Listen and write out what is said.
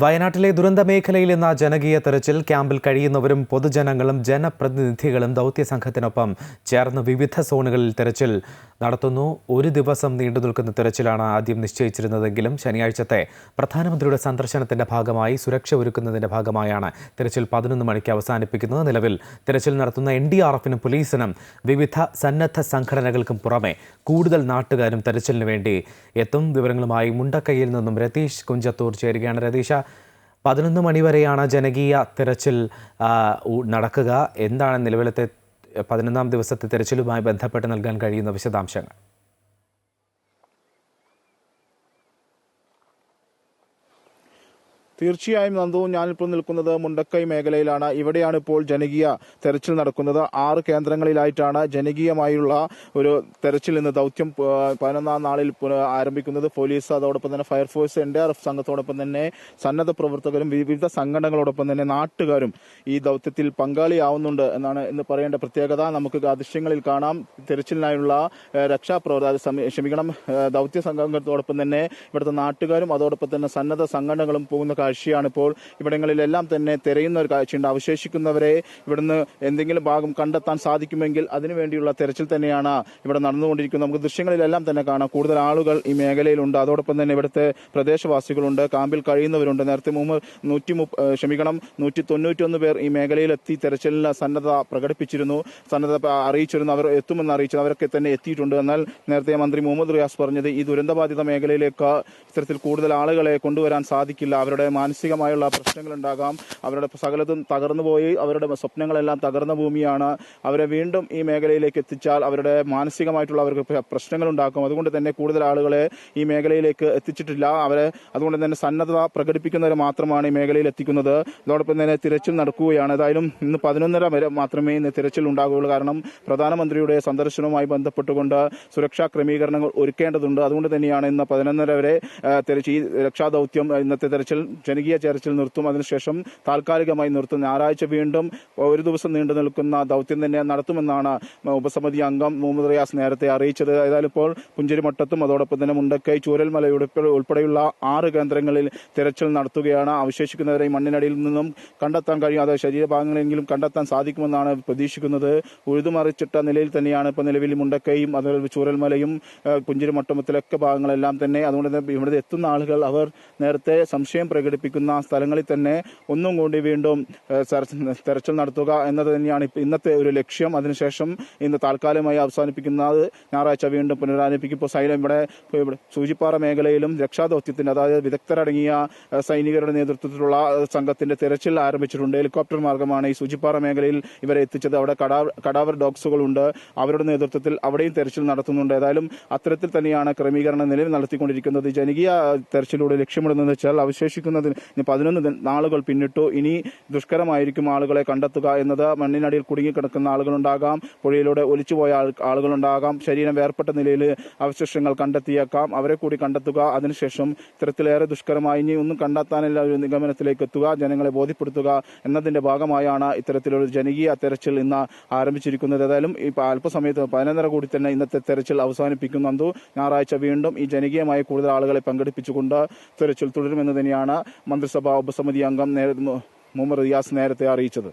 വയനാട്ടിലെ ദുരന്ത മേഖലയിൽ എന്ന ജനകീയ തെരച്ചിൽ ക്യാമ്പിൽ കഴിയുന്നവരും പൊതുജനങ്ങളും ജനപ്രതിനിധികളും ദൗത്യ സംഘത്തിനൊപ്പം ചേർന്ന് വിവിധ സോണുകളിൽ തെരച്ചിൽ. നടത്തുന്നു. ഒരു ദിവസം നീണ്ടു നിൽക്കുന്ന തിരച്ചിലാണ് ആദ്യം നിശ്ചയിച്ചിരുന്നതെങ്കിലും ശനിയാഴ്ചത്തെ പ്രധാനമന്ത്രിയുടെ സന്ദർശനത്തിന്റെ ഭാഗമായി സുരക്ഷ ഒരുക്കുന്നതിന്റെ ഭാഗമായാണ് തിരച്ചിൽ പതിനൊന്ന് മണിക്ക് അവസാനിപ്പിക്കുന്നത്. നിലവിൽ തിരച്ചിൽ നടത്തുന്ന എൻ ഡി ആർ എഫിനും പോലീസിനും വിവിധ സന്നദ്ധ സംഘടനകൾക്കും പുറമെ കൂടുതൽ നാട്ടുകാരും തിരച്ചിലിന് വേണ്ടി എത്തും. വിവരങ്ങളുമായി മുണ്ടക്കൈയിൽ നിന്നും രതീഷ് കുഞ്ചത്തൂർ ചേരുകയാണ്. രതീഷ പതിനൊന്ന് മണിവരെയാണ് ജനകീയ തിരച്ചിൽ നടക്കുക. എന്താണ് നിലവിലത്തെ പതിനൊന്നാം ദിവസത്തെ തെരച്ചിലുമായി ബന്ധപ്പെട്ട് നൽകാൻ കഴിയുന്ന വിശദാംശങ്ങൾ. തീർച്ചയായും നന്ദു ഞാനിപ്പോൾ നിൽക്കുന്നത് മുണ്ടക്കൈ മേഖലയിലാണ്. ഇവിടെയാണ് ഇപ്പോൾ ജനകീയ തെരച്ചിൽ നടക്കുന്നത്. ആറ് കേന്ദ്രങ്ങളിലായിട്ടാണ് ജനകീയമായുള്ള ഒരു തെരച്ചിൽ ഇന്ന് ദൗത്യം പതിനൊന്നാം നാളിൽ ആരംഭിക്കുന്നത്. പോലീസ് അതോടൊപ്പം തന്നെ fire force N D R F സംഘത്തോടൊപ്പം തന്നെ സന്നദ്ധ പ്രവർത്തകരും വിവിധ സംഘടനകളോടൊപ്പം തന്നെ നാട്ടുകാരും ഈ ദൗത്യത്തിൽ പങ്കാളിയാവുന്നുണ്ട് എന്നാണ് ഇന്ന് പറയേണ്ട പ്രത്യേകത. നമുക്ക് അദൃശ്യങ്ങളിൽ ദൃശ്യങ്ങളിൽ കാണാം. തെരച്ചിലിനായുള്ള രക്ഷാപ്രവർത്തക ക്ഷമിക്കണം. ദൗത്യ സംഘത്തോടൊപ്പം തന്നെ ഇവിടുത്തെ നാട്ടുകാരും അതോടൊപ്പം തന്നെ സന്നദ്ധ സംഘടനകളും പോകുന്ന കാഴ്ചയാണ് ഇപ്പോൾ ഇവിടങ്ങളിലെല്ലാം തന്നെ തിരയുന്ന ഒരു കാഴ്ചയുണ്ട്. അവശേഷിക്കുന്നവരെ ഇവിടുന്ന് എന്തെങ്കിലും ഭാഗം കണ്ടെത്താൻ സാധിക്കുമെങ്കിൽ അതിനുവേണ്ടിയുള്ള തെരച്ചിൽ തന്നെയാണ് ഇവിടെ നടന്നുകൊണ്ടിരിക്കുന്നത്. നമുക്ക് ദൃശ്യങ്ങളിലെല്ലാം തന്നെ കാണാം. കൂടുതൽ ആളുകൾ ഈ മേഖലയിലുണ്ട്. അതോടൊപ്പം തന്നെ ഇവിടുത്തെ പ്രദേശവാസികളുണ്ട്. കാമ്പിൽ കഴിയുന്നവരുണ്ട്. നേരത്തെ മുമ്പ് നൂറ്റി ക്ഷമിക്കണം നൂറ്റി തൊണ്ണൂറ്റൊന്ന് പേർ ഈ മേഖലയിലെത്തി തെരച്ചിലിന് സന്നദ്ധ പ്രകടിപ്പിച്ചിരുന്നു. സന്നദ്ധ അറിയിച്ചിരുന്നു. അവർ എത്തുമെന്ന് അറിയിച്ചത് അവരൊക്കെ തന്നെ എത്തിയിട്ടുണ്ട്. എന്നാൽ നേരത്തെ മന്ത്രി മുഹമ്മദ് റിയാസ് പറഞ്ഞത് ഈ ദുരന്തബാധിത മേഖലയിലേക്ക് ഇത്തരത്തിൽ കൂടുതൽ ആളുകളെ കൊണ്ടുവരാൻ സാധിക്കില്ല. അവരുടെ മാനസികമായുള്ള പ്രശ്നങ്ങളുണ്ടാകാം. അവരുടെ സകലതും തകർന്നു പോയി. അവരുടെ സ്വപ്നങ്ങളെല്ലാം തകർന്ന ഭൂമിയാണ്. അവരെ വീണ്ടും ഈ മേഖലയിലേക്ക് എത്തിച്ചാൽ അവരുടെ മാനസികമായിട്ടുള്ള അവർക്ക് പ്ര- പ്രശ്നങ്ങൾ ഉണ്ടാക്കും അതുകൊണ്ട് തന്നെ കൂടുതൽ ആളുകളെ ഈ മേഖലയിലേക്ക് എത്തിച്ചിട്ടില്ല. അവരെ അതുകൊണ്ട് തന്നെ സന്നദ്ധത പ്രകടിപ്പിക്കുന്നവരെ മാത്രമാണ് ഈ മേഖലയിൽ എത്തിക്കുന്നത്. അതോടൊപ്പം തന്നെ തിരച്ചിൽ നടക്കുകയാണ്. ഏതായാലും ഇന്ന് പതിനൊന്നര വരെ മാത്രമേ ഇന്ന് തിരച്ചിൽ ഉണ്ടാകുകയുള്ളൂ. കാരണം പ്രധാനമന്ത്രിയുടെ സന്ദർശനവുമായി ബന്ധപ്പെട്ടുകൊണ്ട് സുരക്ഷാ ക്രമീകരണങ്ങൾ ഒരുക്കേണ്ടതുണ്ട്. അതുകൊണ്ട് തന്നെയാണ് ഇന്ന് പതിനൊന്നര വരെ തിരച്ചിൽ രക്ഷാദൌത്യം ഇന്നത്തെ തെരച്ചിൽ ജനകീയ ചർച്ചിൽ നിർത്തും. അതിനുശേഷം താൽക്കാലികമായി നിർത്തും. ഞായറാഴ്ച വീണ്ടും ഒരു ദിവസം നീണ്ടു നിൽക്കുന്ന ദൗത്യം തന്നെ നടത്തുമെന്നാണ് ഉപസമിതി അംഗം മുഹമ്മദ് റിയാസ് നേരത്തെ അറിയിച്ചത്. ഏതായാലും ഇപ്പോൾ പുഞ്ചിരിമട്ടത്തും അതോടൊപ്പം തന്നെ മുണ്ടക്കൈ ചൂരൽമല ഉൾപ്പെടെ- ഉൾപ്പെടെയുള്ള ആറ് കേന്ദ്രങ്ങളിൽ തിരച്ചിൽ നടത്തുകയാണ്. അവശേഷിക്കുന്നവരെ മണ്ണിനടിയിൽ നിന്നും കണ്ടെത്താൻ കഴിയും അത് ശരീരഭാഗങ്ങളെങ്കിലും കണ്ടെത്താൻ സാധിക്കുമെന്നാണ് പ്രതീക്ഷിക്കുന്നത്. ഉഴുതുമറിച്ചിട്ട നിലയിൽ തന്നെയാണ് ഇപ്പോൾ നിലവിൽ മുണ്ടക്കൈയും അതുപോലെ ചൂരൽമലയും പുഞ്ചിരിമട്ടമത്തിലൊക്കെ ഭാഗങ്ങളെല്ലാം തന്നെ. അതുകൊണ്ട് തന്നെ ഇവിടെ എത്തുന്ന ആളുകൾ അവർ നേരത്തെ സംശയം പ്രകടിപ്പിക്കുന്ന സ്ഥലങ്ങളിൽ തന്നെ ഒന്നും കൂടി വീണ്ടും തെരച്ചിൽ നടത്തുക എന്നത് തന്നെയാണ് ഇന്നത്തെ ഒരു ലക്ഷ്യം. അതിനുശേഷം ഇന്ന് താൽക്കാലികമായി അവസാനിപ്പിക്കുന്നത് ഞായറാഴ്ച വീണ്ടും പുനരാരംഭിക്കും ഇപ്പോൾ സൈലം ഇവിടെ സൂചിപ്പാറ മേഖലയിലും രക്ഷാദൌത്യത്തിന്റെ അതായത് വിദഗ്ധരടങ്ങിയ സൈനികരുടെ നേതൃത്വത്തിലുള്ള സംഘത്തിന്റെ തെരച്ചിൽ ആരംഭിച്ചിട്ടുണ്ട്. ഹെലികോപ്റ്റർ മാർഗമാണ് ഈ സൂചിപ്പാറ മേഖലയിൽ ഇവരെ എത്തിച്ചത്. അവിടെ കടാ- കടാവർ ഡോഗ്സുകളുണ്ട്. അവരുടെ നേതൃത്വത്തിൽ അവിടെയും തെരച്ചിൽ നടത്തുന്നുണ്ട്. ഏതായാലും അത്തരത്തിൽ തന്നെയാണ് ക്രമീകരണം നിലവിൽ നടത്തിക്കൊണ്ടിരിക്കുന്നത്. ജനകീയ തെരച്ചിലൂടെ ലക്ഷ്യമിടുന്നതെന്ന് വെച്ചാൽ അവശേഷിക്കുന്നതിന് ഇനി പതിനൊന്ന് നാളുകൾ പിന്നിട്ടു. ഇനി ദുഷ്കരമായിരിക്കും ആളുകളെ കണ്ടെത്തുക എന്നത് മണ്ണിനടിയിൽ കുടുങ്ങിക്കിടക്കുന്ന ആളുകളുണ്ടാകാം. പുഴയിലൂടെ ഒലിച്ചുപോയ ആളുകളുണ്ടാകാം. ശരീരം വേർപെട്ട നിലയിൽ അവശിഷ്ടങ്ങൾ കണ്ടെത്തിയേക്കാം. അവരെ കൂടി കണ്ടെത്തുക. അതിനുശേഷം ഇത്തരത്തിലേറെ ദുഷ്കരമായി ഇനി ഒന്നും കണ്ടെത്താനില്ല. ഒരു നിഗമനത്തിലേക്ക് എത്തുക. ജനങ്ങളെ ബോധ്യപ്പെടുത്തുക എന്നതിന്റെ ഭാഗമായാണ് ഇത്തരത്തിലൊരു ജനകീയ തെരച്ചിൽ ഇന്ന് ആരംഭിച്ചിരിക്കുന്നത്. ഏതായാലും ഈ അല്പസമയത്ത് പതിനൊന്നര കൂടി തന്നെ ഇന്നത്തെ തെരച്ചിൽ അവസാനിപ്പിക്കുന്നു ഞായറാഴ്ച വീണ്ടും ഈ ജനകീയമായി കൂടുതൽ ആളുകളെ പങ്കെടുപ്പിച്ചുകൊണ്ട് തെരച്ചിൽ തുടരുമെന്ന് തന്നെയാണ് മന്ത്രിസഭാ ഉപസമിതി അംഗം മുഹമ്മദ് റിയാസ് നേരത്തെ അറിയിച്ചത്.